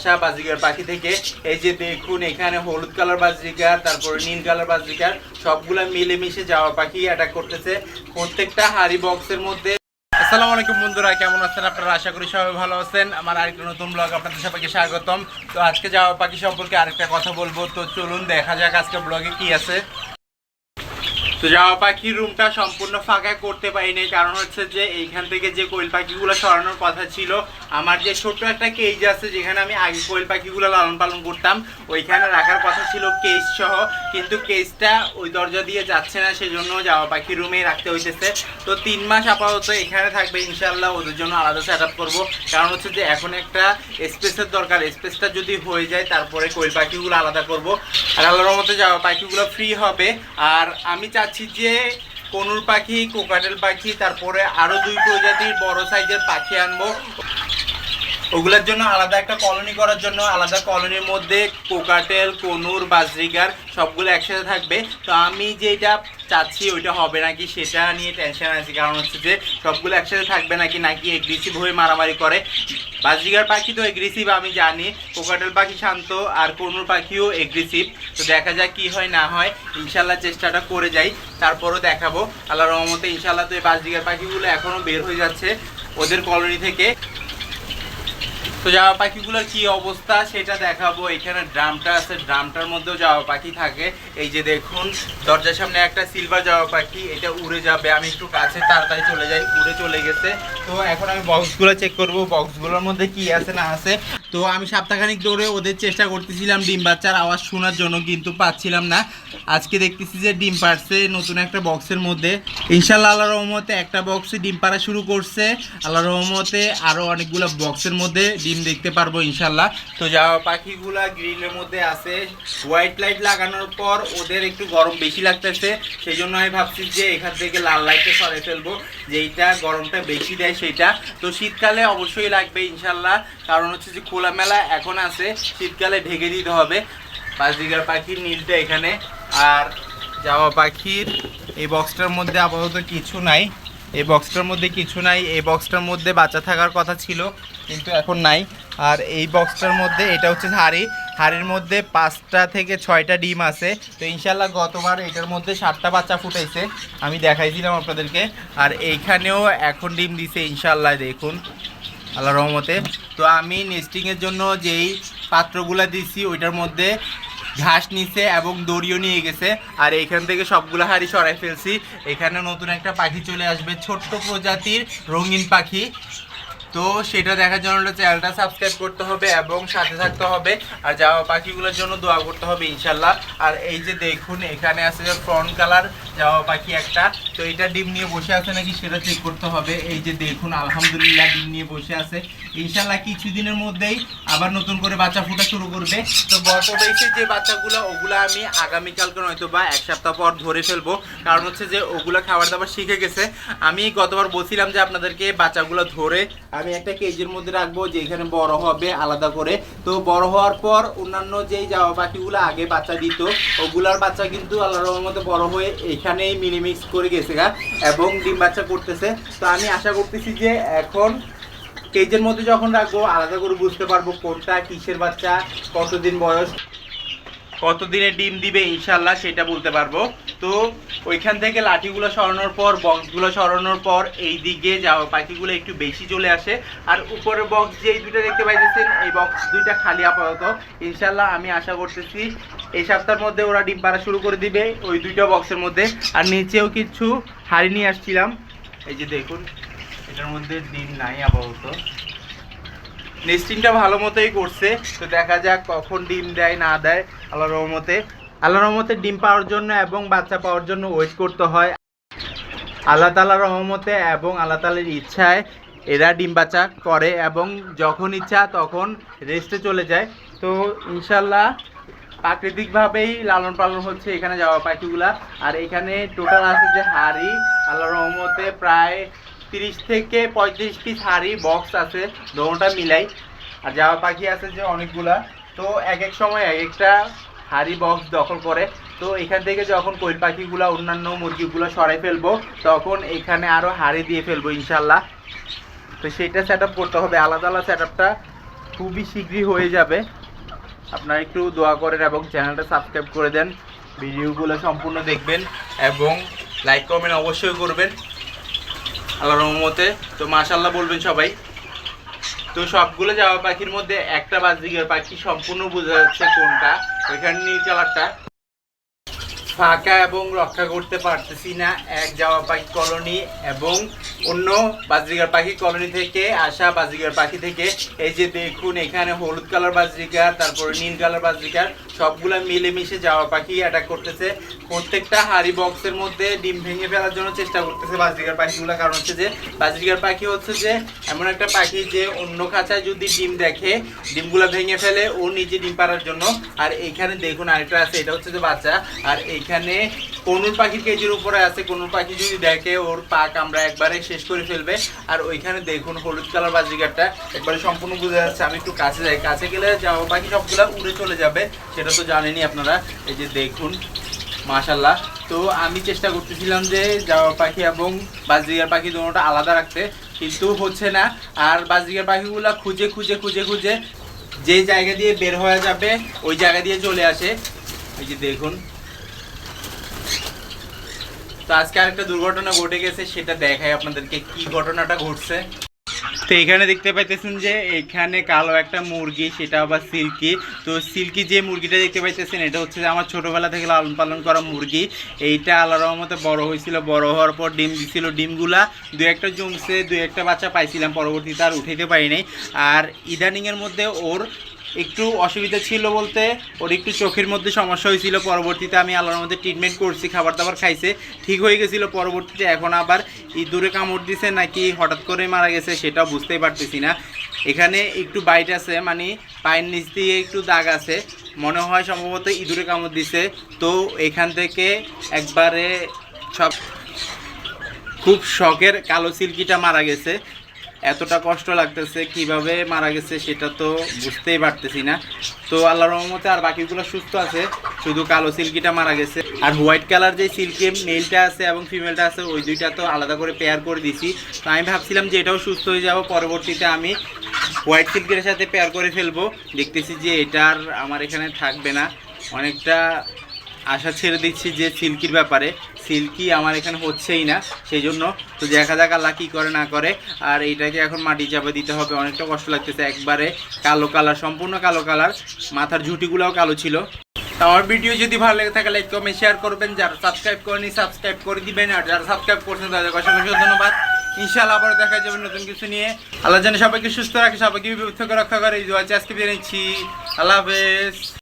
আসা বাজিকার পাখি থেকে এই যে দেখুন, এখানে হলুদ কালার বাজিকার তারপরে নীল কালার বাজিকার সবগুলা মিলেমিশে যাওয়া পাখি অ্যাটাক করতেছে প্রত্যেকটা হাড়ি বক্সের মধ্যে। আসসালামু আলাইকুম বন্ধুরা, কেমন আছেন আপনারা? আশা করি সবাই ভালো আছেন। আমার আরেকটা নতুন ব্লগ আপনাদের সবাইকে স্বাগতম। তো আজকে যাওয়া পাখি সম্পর্কে আরেকটা কথা বলব। তো চলুন দেখা যাক আজকে ব্লগে কি আছে। তো যাওয়া পাখির রুমটা সম্পূর্ণ ফাঁকা করতে পারিনি কারণ হচ্ছে যে এইখান থেকে যে কোয়েল পাখিগুলো সরানোর কথা ছিল, আমার যে ছোট্ট একটা কেজ আছে যেখানে আমি আগে কোয়েল পাখিগুলো লালন পালন করতাম, ওইখানে রাখার কথা ছিল কেজ সহ। কিন্তু কেজটা ওই দরজা দিয়ে যাচ্ছে না, সেজন্য যাওয়া পাখির রুমেই রাখতে হইতেছে। তো তিন মাস আপাতত এখানে থাকবে ইনশাল্লাহ ওদের জন্য আলাদা সেট আপ করব। কারণ হচ্ছে যে এখন একটা স্পেসের দরকার। স্পেসটা যদি হয়ে যায়, তারপরে কোয়েল পাখিগুলো আলাদা করব। আর আল্লাহর মতো যাওয়া পাখিগুলো ফ্রি হবে। আর আমি চাচ্ছি যে কনুর পাখি কোকাটেল পাখি তারপরে আরও দুই প্রজাতির বড় সাইজের পাখি আনব। ওগুলোর জন্য আলাদা একটা কলোনি করার জন্য আলাদা কলোনির মধ্যে কোকাটেল, কনুর, বাজরিগার সবগুলো একসাথে থাকবে। তো আমি যেটা চাচ্ছি ওইটা হবে নাকি সেটা নিয়ে টেনশন আছে। কারণ হচ্ছে যে সবগুলো একসাথে থাকবে নাকি নাকি এগ্রেসিভ হয়ে মারামারি করে। বাজরিগার পাখি তো এগ্রেসিভ আমি জানি। কোকাটেল পাখি শান্ত আর কনুর পাখিও এগ্রেসিভ তো দেখা যাক কি হয়, না হয়। ইনশাল্লাহ চেষ্টাটা করে যাই। তারপরও দেখাবো। আল্লাহ রহমতে ইনশাল্লাহ তো এই বাজরিগার পাখিগুলো এখনও বের হয়ে যাচ্ছে ওদের কলোনি থেকে। তো যাওয়া পাখিগুলোর কি অবস্থা সেটা দেখাবো। এখানে ড্রামটা আছে, ড্রামটার মধ্যেও জামা পাখি থাকে। এই যে দেখুন, দরজার সামনে একটা সিলভার জামা পাখি, এটা উড়ে যাবে। আমি একটু কাছে তাড়াতাড়ি চলে যাই, উড়ে চলে গেছে। তো এখন আমি বক্সগুলো চেক করব বক্সগুলোর মধ্যে কি আছে না আছে। তো আমি সপ্তাহখানিক ধরে ওদের চেষ্টা করতেছিলাম ডিম বাচ্চার আওয়াজ শোনার জন্য, কিন্তু পাচ্ছিলাম না। আজকে দেখতেছি যে ডিম পারছে নতুন একটা বক্সের মধ্যে। ইনশাল্লাহ আল্লাহ রহমতে একটা বক্সে ডিম পাড়া শুরু করছে। আল্লাহ রহমতে আরও অনেকগুলো বক্সের মধ্যে ডিম দেখতে পারব ইনশাল্লাহ তো যা পাখিগুলা গ্রিলের মধ্যে আছে। হোয়াইট লাইট লাগানোর পর ওদের একটু গরম বেশি লাগতেছে। সেই জন্য আমি ভাবছি যে এখান থেকে লাল লাইটটা সরে ফেলব। যেইটা গরমটা বেশি দেয় সেইটা তো শীতকালে অবশ্যই লাগবে ইনশাল্লাহ কারণ হচ্ছে যে খোলামেলা এখন আছে, শীতকালে ঢেকে দিতে হবে। বাজরিগার পাখির নীলটা এখানে। আর যাওয়া পাখির এই বক্সটার মধ্যে আপাতত কিছু নাই। এই বক্সটার মধ্যে কিছু নাই। এই বক্সটার মধ্যে বাচ্চা থাকার কথা ছিল, কিন্তু এখন নাই। আর এই বক্সটার মধ্যে, এটা হচ্ছে হাড়ি। হাড়ির মধ্যে পাঁচটা থেকে ছয়টা ডিম আছে। তো ইনশাল্লাহ গতবার এটার মধ্যে সাতটা বাচ্চা ফুটাইছে। আমি দেখাইছিলাম আপনাদেরকে। আর এইখানেও এখন ডিম দিছে ইনশাল্লাহ দেখুন। আল্লাহ রহমতে। তো আমি নেস্টিংয়ের জন্য যেই পাত্রগুলো দিছি, ওইটার মধ্যে ঘাস নিছে এবং দড়িও নিয়ে গেছে। আর এইখান থেকে সবগুলো হাড়ি সরাই ফেলছি। এখানে নতুন একটা পাখি চলে আসবে, ছোট্ট প্রজাতির রঙিন পাখি। তো সেটা দেখার জন্য চ্যানেলটা সাবস্ক্রাইব করতে হবে এবং সাথে থাকতে হবে। আর যাওয়া পাখিগুলোর জন্য দোয়া করতে হবে ইনশাল্লাহ। আর এই যে দেখুন, এখানে আছে যে ফ্রন্ট কালার যাওয়া পাখি একটা। তো এটা ডিম নিয়ে বসে আছে নাকি সেটা চেক করতে হবে। এই যে দেখুন, আলহামদুলিল্লাহ ডিম নিয়ে বসে আছে। ইনশাল্লাহ কিছুদিনের মধ্যেই আবার নতুন করে বাচ্চা ফুটা শুরু করবে। তো বেশি যে বাচ্চাগুলো, ওগুলো আমি আগামীকালকে নয়তো বা এক সপ্তাহ পর ধরে ফেলব। কারণ হচ্ছে যে ওগুলো খাবার দাবার শিখে গেছে। আমি গতবার বলছিলাম যে আপনাদেরকে বাচ্চাগুলো ধরে আমি একটা কেজির মধ্যে রাখব যে এখানে বড় হবে আলাদা করে। তো বড় হওয়ার পর অন্যান্য যেই যাওয়া পাখিগুলো আগে বাচ্চা দিত, ওগুলার বাচ্চা কিন্তু আল্লাহ রহমতে বড় হয়ে এখানেই মিনিমিক্স করে গেছে গা, এবং ডিম বাচ্চা করতেছে। তো আমি আশা করতেছি যে এখন কেজের মধ্যে যখন রাখব, আলাদা করে বুঝতে পারব কোনটা কিসের বাচ্চা, কতদিন বয়স, কতদিনে ডিম দিবে ইনশাল্লাহ সেটা বলতে পারব। তো ওইখান থেকে লাঠিগুলো সরানোর পর বক্সগুলো সরানোর পর এই দিকে যাওয়া পাখিগুলো একটু বেশি চলে আসে। আর উপরের বক্স যে এই দুইটা দেখতে পাইতেছেন, এই বক্স দুইটা খালি আপাতত। ইনশাল্লাহ আমি আশা করতেছি এই সপ্তাহের মধ্যে ওরা ডিম পাড়া শুরু করে দিবে ওই দুইটা বক্সের মধ্যে। আর নিচেও কিছু হাড়ি নিয়ে আসছিলাম। এই যে দেখুন, এটার মধ্যে ডিম নাই আপাতত। নেস্টিংটা ভালো মতোই করছে। তো দেখা যাক কখন ডিম দেয়, না দেয় আল্লাহ রহমতে। আল্লাহ রহমতে ডিম পাওয়ার জন্য এবং বাচ্চা পাওয়ার জন্য ওয়েট করতে হয়। আল্লাহ তালার রহমতে এবং আল্লাহ তালার ইচ্ছায় এরা ডিম বাচ্চা করে এবং যখন ইচ্ছা তখন রেস্টে চলে যায়। তো ইনশাল্লাহ প্রাকৃতিকভাবেই লালন পালন হচ্ছে এখানে যাওয়া পাখিগুলা। আর এখানে টোটাল আছে যে হাড়ি আল্লাহ রহমতে প্রায় তিরিশ থেকে পঁয়ত্রিশ পিস হাড়ি বক্স আছে, দোনোটা মিলাই। আর যাওয়া পাখি আছে যে অনেকগুলা। তো এক এক সময় এক একটা হাড়ি বক্স দখল করে। তো এখান থেকে যখন কোয়েল পাখিগুলা, অন্যান্য মুরগিগুলো সরাই ফেলব, তখন এখানে আরও হাড়ি দিয়ে ফেলব ইনশাল্লাহ তো সেটা সেট করতে হবে। আলাদা আলাদা সেট খুবই শীঘ্রই হয়ে যাবে। আপনারা একটু দোয়া করেন এবং চ্যানেলটা সাবস্ক্রাইব করে দেন। ভিডিওগুলো সম্পূর্ণ দেখবেন এবং লাইক কমেন্ট অবশ্যই করবেন। আল্লাহ রহমতে। তো মাশাল্লাহ বলবেন সবাই। তো সবগুলো যাওয়া পাখির মধ্যে একটা বাজদিগের পাখি সম্পূর্ণ বোঝা যাচ্ছে কোনটা? এখানে নীল কালারটা। ফাঁকা এবং রক্ষা করতে পারতেছি না এক যাওয়া পাখি কলোনি এবং অন্য বাজরিগার পাখি কলোনি থেকে আসা বাজরিগার পাখি থেকে, এই যে দেখুন এখানে হলুদ কালার বাজরিগার তারপরে নীল কালার বাজরিগার সবগুলো মিলেমিশে যাওয়া পাখি অ্যাটাক করতেছে। প্রত্যেকটা হাড়ি বক্সের মধ্যে ডিম ভেঙে ফেলার জন্য চেষ্টা করতেছে বাজরিগার পাখিগুলো। কারণ হচ্ছে যে বাজরিগার পাখি হচ্ছে যে, এমন একটা পাখি যে অন্য খাঁচায় যদি ডিম দেখে, ডিমগুলো ভেঙে ফেলে, ও নিজে ডিম পাড়ার জন্য। আর এইখানে দেখুন আরেকটা আছে, এটা হচ্ছে যে বাচ্চা। আর এইখানে কনুর পাখির কেজির উপরে আছে। কনুর পাখি যদি দেখে, ওর পাক আমরা একবারে শেষ করে ফেলবে। আর ওইখানে দেখুন হলুদ কালার বাজিগারটা। একবারে সম্পূর্ণ বোঝা যাচ্ছে, আমি একটু কাছে যাই। কাছে গেলে যাওয়া পাখি সবগুলা উড়ে চলে যাবে, সেটা তো জানেনই আপনারা। এই যে দেখুন মাশাল্লাহ তো আমি চেষ্টা করতেছিলাম যে যাওয়া পাখি এবং বাজিগার পাখি দুটোটা আলাদা রাখতে, কিন্তু হচ্ছে না। আর বাজরিগার পাখিগুলো খুঁজে খুঁজে খুঁজে খুঁজে যে জায়গা দিয়ে বের হয়ে যাবে, ওই জায়গা দিয়ে চলে আসে। এই যে দেখুন তো আজকে আরেকটা দুর্ঘটনা ঘটে গেছে, সেটা দেখায় আপনাদেরকে কি ঘটনাটা ঘটছে। তো এখানে দেখতে পাইতেছেন যে এখানে কালো একটা মুরগি, সেটা আবার সিল্কি। তো সিল্কি যে মুরগিটা দেখতে পাইতেছেন, এটা হচ্ছে যে আমার ছোটোবেলা থেকে লালন পালন করা মুরগি। এইটা আল্লাহ রহমতে বড় হয়েছিল, বড় হওয়ার পর ডিম দিছিল। ডিমগুলা দু একটা জমছে, দু একটা বাচ্চা পাইছিলাম, পরবর্তীতে আর উঠাইতে পারি নাই। আর ইদানিংয়ের মধ্যে ওর একটু অসুবিধা ছিল বলতে, ওর একটু চোখের মধ্যে সমস্যা হয়েছিল। পরবর্তীতে আমি আল্লাহর মধ্যে ট্রিটমেন্ট করছি খাবার দাবার খাইছে। ঠিক হয়ে গেছিল, পরবর্তীতে এখন আবার ইঁদুরে কামড় দিছে নাকি হঠাৎ করে মারা গেছে সেটা বুঝতেই পারতেছি না। এখানে একটু বাইট আছে মানে পায়ের নিচ দিয়ে একটু দাগ আছে। মনে হয় সম্ভবত ইঁদুরে কামড় দিছে। তো এখান থেকে একবারে সব খুব শখের কালো সিল্কিটা মারা গেছে। এতটা কষ্ট লাগতেছে, কীভাবে মারা গেছে সেটা তো বুঝতেই পারতেছি না। তো আল্লাহর রহমতে আর বাকিগুলো সুস্থ আছে, শুধু কালো সিল্কিটা মারা গেছে। আর হোয়াইট কালার যে সিল্কি মেলটা আছে এবং ফিমেলটা আছে, ওই দুইটা তো আলাদা করে পেয়ার করে দিছি। তো আমি ভাবছিলাম যে এটাও সুস্থ হয়ে যাব, পরবর্তীতে আমি হোয়াইট সিল্কের সাথে পেয়ার করে ফেলব। দেখতেছি যে এটা আর আমার এখানে থাকবে না। অনেকটা আশা ছেড়ে দিচ্ছি যে সিল্কির ব্যাপারে। সিল্কি আমার এখানে হচ্ছেই না সেই জন্য তো দেখা আল্লাহ কী করে না করে। আর এইটাকে এখন মাটি চাপে দিতে হবে, অনেকটা কষ্ট লাগতেছে। একবারে কালো কালার, সম্পূর্ণ কালো কালার। মাথার ঝুঁটিগুলোও কালো ছিল। তো আমার ভিডিও যদি ভালো লেগে থাকে লাইক কমেন্ট শেয়ার করবেন। যারা সাবস্ক্রাইব করেনি সাবস্ক্রাইব করে দিবেন। আর যারা সাবস্ক্রাইব করছেন, তাদের অসংখ্য ধন্যবাদ। ইনশাআল্লাহ আবার দেখা যাবে নতুন কিছু নিয়ে। আল্লাহ যেন সবাইকে সুস্থ রাখে, সবাইকে বিপদ রক্ষা করে। আজকে বেরিয়েছি আল্লাহ হাফেজ।